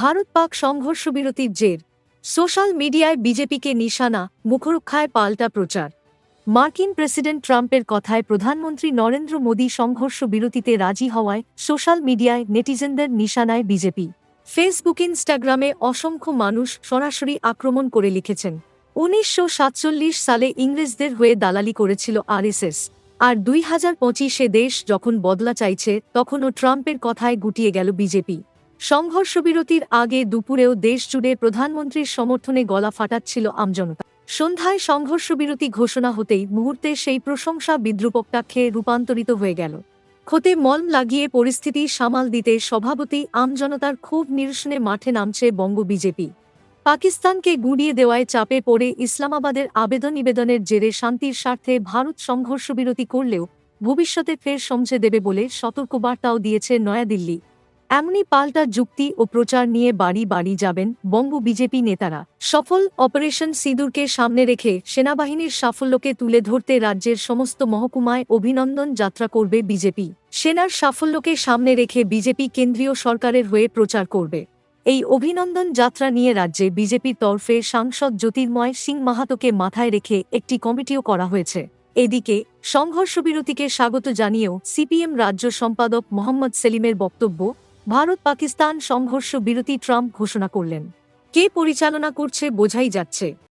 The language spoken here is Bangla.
ভারত পাক সংঘর্ষ বিরতির জের। সোশ্যাল মিডিয়ায় বিজেপিকে নিশানা, মুখরক্ষায় পাল্টা প্রচার। মার্কিন প্রেসিডেন্ট ট্রাম্পের কথায় প্রধানমন্ত্রী নরেন্দ্র মোদী সংঘর্ষ বিরতিতে রাজি হওয়ায় সোশ্যাল মিডিয়ায় নেটিজেনদের নিশানায় বিজেপি। ফেসবুক, ইনস্টাগ্রামে অসংখ্য মানুষ সরাসরি আক্রমণ করে লিখেছেন, উনিশশো সাতচল্লিশ সালে ইংরেজদের হয়ে দালালি করেছিল আরএসএস। আর দুই হাজার পঁচিশে দেশ যখন বদলা চাইছে, তখনও ট্রাম্পের কথায় গুটিয়ে গেল বিজেপি। সংঘর্ষবিরতির আগে দুপুরেও দেশজুড়ে প্রধানমন্ত্রীর সমর্থনে গলা ফাটাচ্ছিল আমজনতা। সন্ধ্যায় সংঘর্ষবিরতি ঘোষণা হতেই মুহূর্তে সেই প্রশংসা বিদ্রুপকটাক্ষে রূপান্তরিত হয়ে গেল। ক্ষতে মলম লাগিয়ে পরিস্থিতি সামাল দিতে সভাপতি আমজনতার ক্ষোভ নিরসনে মাঠে নামছে বঙ্গ বিজেপি। পাকিস্তানকে গুঁড়িয়ে দেওয়ায় চাপে পড়ে ইসলামাবাদের আবেদন নিবেদনের জেরে শান্তির স্বার্থে ভারত সংঘর্ষবিরতি করলেও ভবিষ্যতে ফের সমঝে দেবে বলে সতর্কবার্তাও দিয়েছে নয়াদিল্লি। এমনই পাল্টা যুক্তি ও প্রচার নিয়ে বাড়ি বাড়ি যাবেন বঙ্গ বিজেপি নেতারা। সফল অপারেশন সিঁদুরকে সামনে রেখে সেনাবাহিনীর সাফল্যকে তুলে ধরতে রাজ্যের সমস্ত মহকুমায় অভিনন্দন যাত্রা করবে বিজেপি। সেনার সাফল্যকে সামনে রেখে বিজেপি কেন্দ্রীয় সরকারের হয়ে প্রচার করবে। এই অভিনন্দন যাত্রা নিয়ে রাজ্যে বিজেপির তরফে সাংসদ জ্যোতির্ময় সিং মাহাতোকে মাথায় রেখে একটি কমিটিও করা হয়েছে। এদিকে সংঘর্ষবিরতিকে স্বাগত জানিয়েও সিপিএম রাজ্য সম্পাদক মোহাম্মদ সেলিমের বক্তব্য ভারত পাকিস্তান সংঘর্ষ বিরতি ট্রাম্প ঘোষণা করলেন। কে পরিচালনা করছে বোঝাই যাচ্ছে।